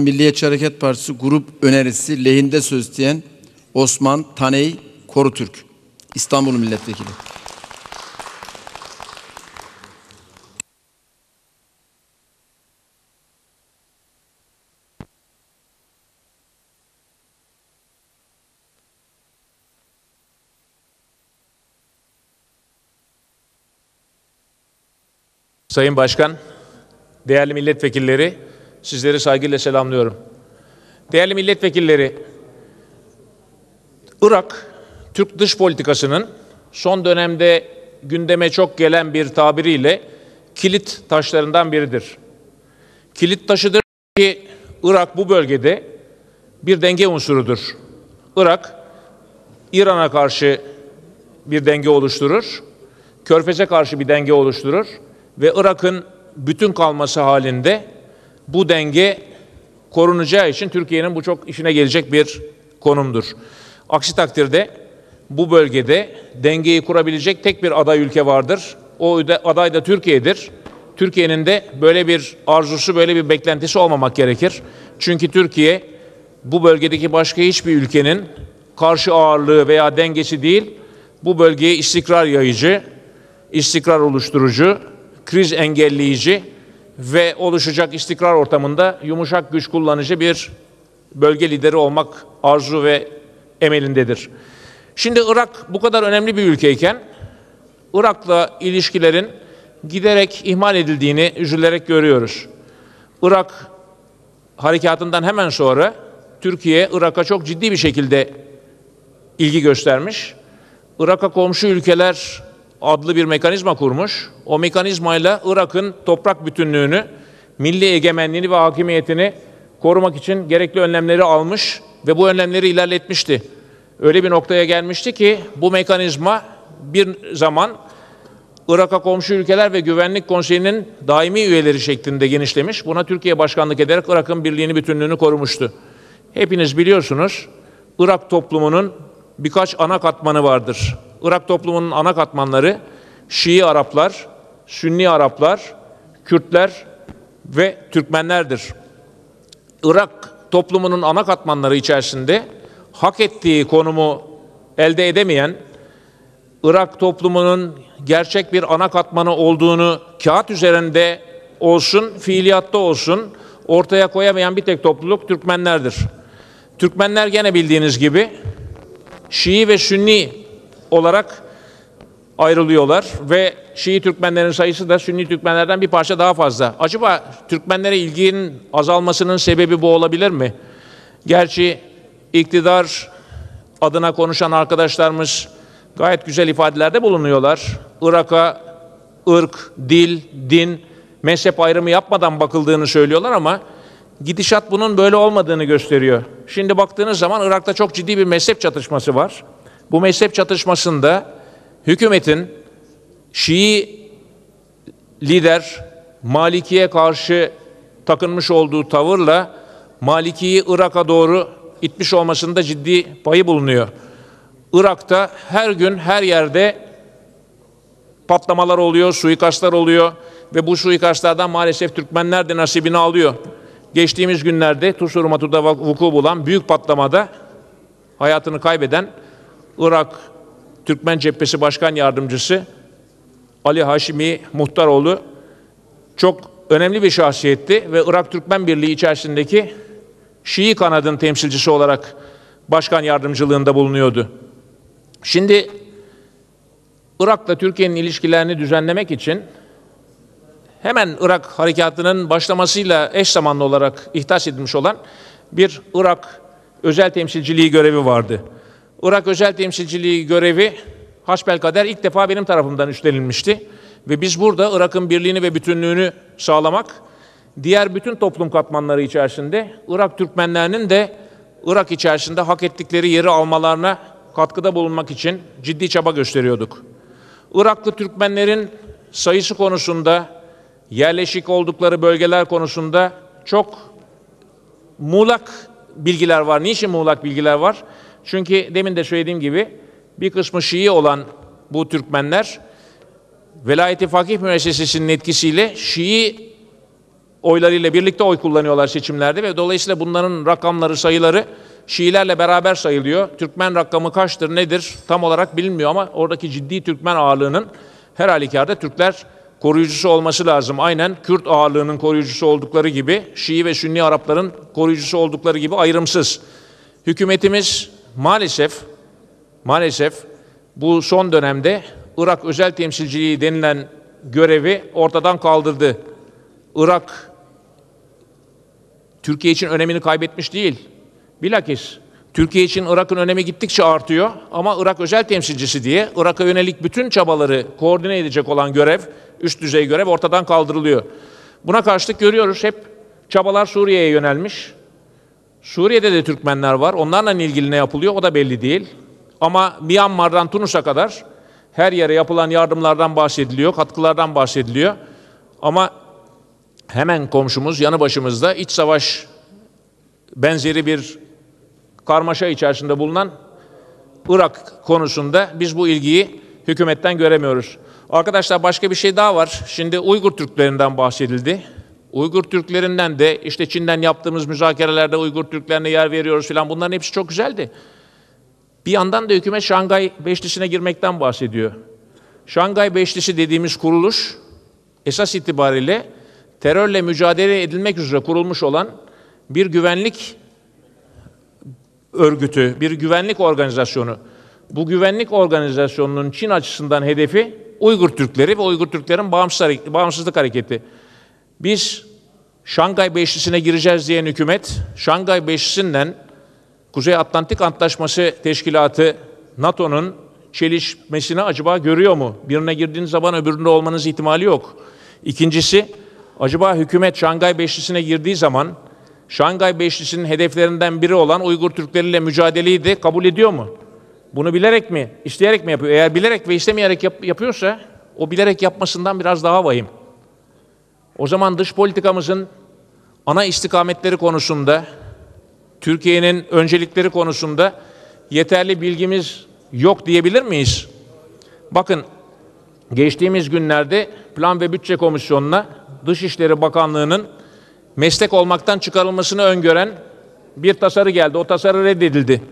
Milliyetçi Hareket Partisi grup önerisi lehinde söz isteyen Osman Taney Korutürk. İstanbul Milletvekili. Sayın Başkan, değerli milletvekilleri, sizleri saygıyla selamlıyorum. Değerli milletvekilleri, Irak, Türk dış politikasının son dönemde gündeme çok gelen bir tabiriyle kilit taşlarından biridir. Kilit taşıdır ki Irak bu bölgede bir denge unsurudur. Irak, İran'a karşı bir denge oluşturur, Körfez'e karşı bir denge oluşturur ve Irak'ın bütün kalması halinde bu denge korunacağı için Türkiye'nin bu çok işine gelecek bir konumdur. Aksi takdirde bu bölgede dengeyi kurabilecek tek bir aday ülke vardır. O aday da Türkiye'dir. Türkiye'nin de böyle bir arzusu, böyle bir beklentisi olmamak gerekir. Çünkü Türkiye bu bölgedeki başka hiçbir ülkenin karşı ağırlığı veya dengesi değil, bu bölgeye istikrar yayıcı, istikrar oluşturucu, kriz engelleyici ve oluşacak istikrar ortamında yumuşak güç kullanıcı bir bölge lideri olmak arzu ve emelindedir. Şimdi Irak bu kadar önemli bir ülkeyken Irak'la ilişkilerin giderek ihmal edildiğini üzülerek görüyoruz. Irak harekatından hemen sonra Türkiye Irak'a çok ciddi bir şekilde ilgi göstermiş. Irak'a komşu ülkeler adlı bir mekanizma kurmuş. O mekanizmayla Irak'ın toprak bütünlüğünü, milli egemenliğini ve hakimiyetini korumak için gerekli önlemleri almış ve bu önlemleri ilerletmişti. Öyle bir noktaya gelmişti ki bu mekanizma bir zaman Irak'a komşu ülkeler ve Güvenlik Konseyi'nin daimi üyeleri şeklinde genişlemiş. Buna Türkiye başkanlık ederek Irak'ın birliğini, bütünlüğünü korumuştu. Hepiniz biliyorsunuz Irak toplumunun birkaç ana katmanı vardır. Irak toplumunun ana katmanları Şii Araplar, Sünni Araplar, Kürtler ve Türkmenlerdir. Irak toplumunun ana katmanları içerisinde hak ettiği konumu elde edemeyen, Irak toplumunun gerçek bir ana katmanı olduğunu kağıt üzerinde olsun, fiiliyatta olsun ortaya koyamayan bir tek topluluk Türkmenlerdir. Türkmenler gene bildiğiniz gibi Şii ve Sünni olarak ayrılıyorlar ve Şii Türkmenlerin sayısı da Sünni Türkmenlerden bir parça daha fazla. Acaba Türkmenlere ilginin azalmasının sebebi bu olabilir mi? Gerçi iktidar adına konuşan arkadaşlarımız gayet güzel ifadelerde bulunuyorlar. Irak'a ırk, dil, din, mezhep ayrımı yapmadan bakıldığını söylüyorlar ama gidişat bunun böyle olmadığını gösteriyor. Şimdi baktığınız zaman Irak'ta çok ciddi bir mezhep çatışması var. Bu mezhep çatışmasında hükümetin Şii lider Maliki'ye karşı takınmış olduğu tavırla Maliki'yi Irak'a doğru itmiş olmasında ciddi payı bulunuyor. Irak'ta her gün her yerde patlamalar oluyor, suikastlar oluyor ve bu suikastlardan maalesef Türkmenler de nasibini alıyor. Geçtiğimiz günlerde Tuzla Rumatu'da vuku bulan büyük patlamada hayatını kaybeden Irak Türkmen Cephesi Başkan Yardımcısı Ali Haşimi Muhtaroğlu çok önemli bir şahsiyetti ve Irak Türkmen Birliği içerisindeki Şii kanadın temsilcisi olarak başkan yardımcılığında bulunuyordu. Şimdi Irak'la Türkiye'nin ilişkilerini düzenlemek için hemen Irak harekatının başlamasıyla eş zamanlı olarak ihtas edilmiş olan bir Irak özel temsilciliği görevi vardı. Irak özel temsilciliği görevi hasbelkader ilk defa benim tarafımdan üstlenilmişti. Ve biz burada Irak'ın birliğini ve bütünlüğünü sağlamak, diğer bütün toplum katmanları içerisinde Irak Türkmenlerinin de Irak içerisinde hak ettikleri yeri almalarına katkıda bulunmak için ciddi çaba gösteriyorduk. Iraklı Türkmenlerin sayısı konusunda, yerleşik oldukları bölgeler konusunda çok muğlak bilgiler var. Niçin muğlak bilgiler var? Çünkü demin de söylediğim gibi bir kısmı Şii olan bu Türkmenler Velayeti Fakih Müessesesi'nin etkisiyle Şii oylarıyla birlikte oy kullanıyorlar seçimlerde ve dolayısıyla bunların rakamları, sayıları Şiilerle beraber sayılıyor. Türkmen rakamı kaçtır, nedir tam olarak bilinmiyor ama oradaki ciddi Türkmen ağırlığının her halükarda Türkler koruyucusu olması lazım. Aynen Kürt ağırlığının koruyucusu oldukları gibi Şii ve Sünni Arapların koruyucusu oldukları gibi ayrımsız. Hükümetimiz maalesef maalesef bu son dönemde Irak özel temsilciliği denilen görevi ortadan kaldırdı. Irak Türkiye için önemini kaybetmiş değil. Bilakis Türkiye için Irak'ın önemi gittikçe artıyor ama Irak özel temsilcisi diye Irak'a yönelik bütün çabaları koordine edecek olan görev, üst düzey görev ortadan kaldırılıyor. Buna karşılık görüyoruz hep çabalar Suriye'ye yönelmiş. Suriye'de de Türkmenler var. Onlarla ilgili ne yapılıyor o da belli değil. Ama Myanmar'dan Tunus'a kadar her yere yapılan yardımlardan bahsediliyor, katkılardan bahsediliyor. Ama hemen komşumuz yanı başımızda iç savaş benzeri bir karmaşa içerisinde bulunan Irak konusunda biz bu ilgiyi hükümetten göremiyoruz. Arkadaşlar başka bir şey daha var. Şimdi Uygur Türklerinden bahsedildi. Uygur Türklerinden de işte Çin'den yaptığımız müzakerelerde Uygur Türklerine yer veriyoruz filan bunların hepsi çok güzeldi. Bir yandan da hükümet Şangay Beşlisi'ne girmekten bahsediyor. Şangay Beşlisi dediğimiz kuruluş esas itibariyle terörle mücadele edilmek üzere kurulmuş olan bir güvenlik örgütü, bir güvenlik organizasyonu. Bu güvenlik organizasyonunun Çin açısından hedefi Uygur Türkleri ve Uygur Türklerin bağımsızlık hareketi. Biz Şangay Beşlisi'ne gireceğiz diyen hükümet, Şangay Beşlisi'nden Kuzey Atlantik Antlaşması Teşkilatı NATO'nun çelişmesini acaba görüyor mu? Birine girdiğiniz zaman öbüründe olmanız ihtimali yok. İkincisi, acaba hükümet Şangay Beşlisi'ne girdiği zaman Şangay Beşlisi'nin hedeflerinden biri olan Uygur Türkleriyle mücadeleyi de kabul ediyor mu? Bunu bilerek mi, isteyerek mi yapıyor? Eğer bilerek ve istemeyerek yap- yapıyorsa o bilerek yapmasından biraz daha vahim. O zaman dış politikamızın ana istikametleri konusunda, Türkiye'nin öncelikleri konusunda yeterli bilgimiz yok diyebilir miyiz? Bakın geçtiğimiz günlerde Plan ve Bütçe Komisyonu'na Dışişleri Bakanlığı'nın meslek olmaktan çıkarılmasını öngören bir tasarı geldi. O tasarı reddedildi.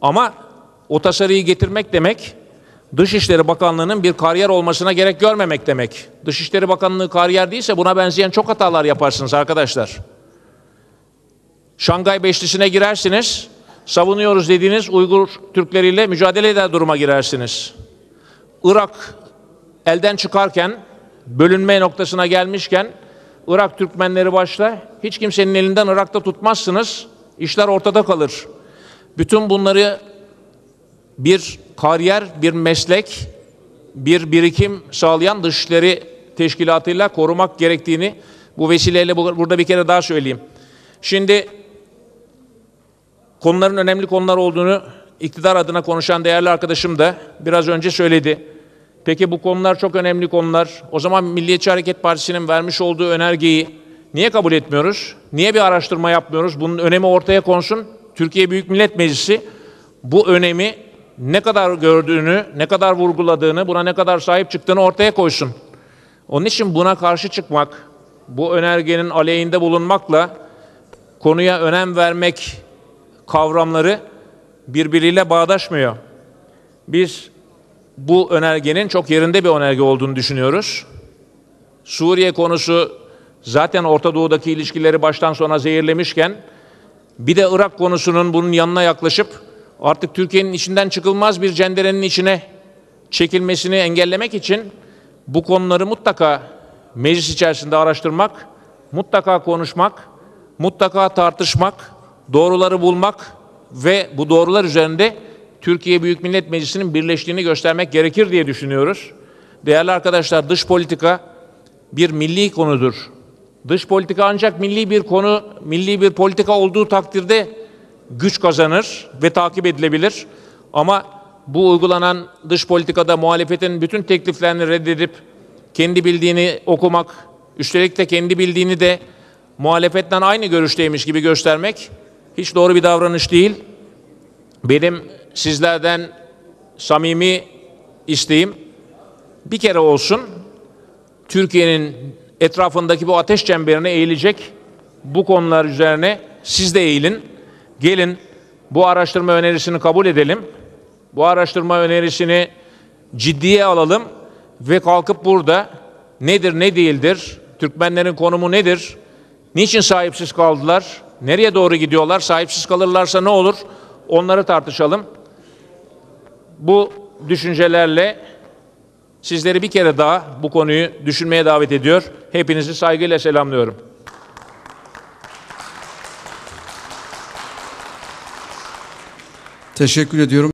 Ama o tasarıyı getirmek demek Dışişleri Bakanlığı'nın bir kariyer olmasına gerek görmemek demek. Dışişleri Bakanlığı kariyer değilse buna benzeyen çok hatalar yaparsınız arkadaşlar. Şangay Beşlisi'ne girersiniz, savunuyoruz dediğiniz Uygur Türkleriyle mücadele eder duruma girersiniz. Irak elden çıkarken, bölünme noktasına gelmişken Irak Türkmenleri başta hiç kimsenin elinden Irak'ta tutmazsınız. İşler ortada kalır. Bütün bunları bir kariyer, bir meslek, bir birikim sağlayan dışişleri teşkilatıyla korumak gerektiğini bu vesileyle burada bir kere daha söyleyeyim. Şimdi konuların önemli konular olduğunu iktidar adına konuşan değerli arkadaşım da biraz önce söyledi. Peki bu konular çok önemli konular. O zaman Milliyetçi Hareket Partisi'nin vermiş olduğu önergeyi niye kabul etmiyoruz? Niye bir araştırma yapmıyoruz? Bunun önemi ortaya konsun. Türkiye Büyük Millet Meclisi bu önemi ne kadar gördüğünü, ne kadar vurguladığını, buna ne kadar sahip çıktığını ortaya koysun. Onun için buna karşı çıkmak, bu önergenin aleyhinde bulunmakla konuya önem vermek kavramları birbiriyle bağdaşmıyor. Biz bu önergenin çok yerinde bir önerge olduğunu düşünüyoruz. Suriye konusu zaten Orta Doğu'daki ilişkileri baştan sona zehirlemişken bir de Irak konusunun bunun yanına yaklaşıp artık Türkiye'nin içinden çıkılmaz bir cenderenin içine çekilmesini engellemek için bu konuları mutlaka meclis içerisinde araştırmak, mutlaka konuşmak, mutlaka tartışmak, doğruları bulmak ve bu doğrular üzerinde Türkiye Büyük Millet Meclisi'nin birleştiğini göstermek gerekir diye düşünüyoruz. Değerli arkadaşlar dış politika bir milli konudur. Dış politika ancak milli bir konu, milli bir politika olduğu takdirde güç kazanır ve takip edilebilir. Ama bu uygulanan dış politikada muhalefetin bütün tekliflerini reddedip kendi bildiğini okumak, üstelik de kendi bildiğini de muhalefetten aynı görüşteymiş gibi göstermek hiç doğru bir davranış değil. Benim sizlerden samimi isteğim bir kere olsun Türkiye'nin etrafındaki bu ateş çemberine eğilecek bu konular üzerine siz de eğilin. Gelin bu araştırma önerisini kabul edelim. Bu araştırma önerisini ciddiye alalım ve kalkıp burada nedir ne değildir, Türkmenlerin konumu nedir, niçin sahipsiz kaldılar, nereye doğru gidiyorlar, sahipsiz kalırlarsa ne olur onları tartışalım. Bu düşüncelerle sizleri bir kere daha bu konuyu düşünmeye davet ediyor. Hepinizi saygıyla selamlıyorum. Teşekkür ediyorum.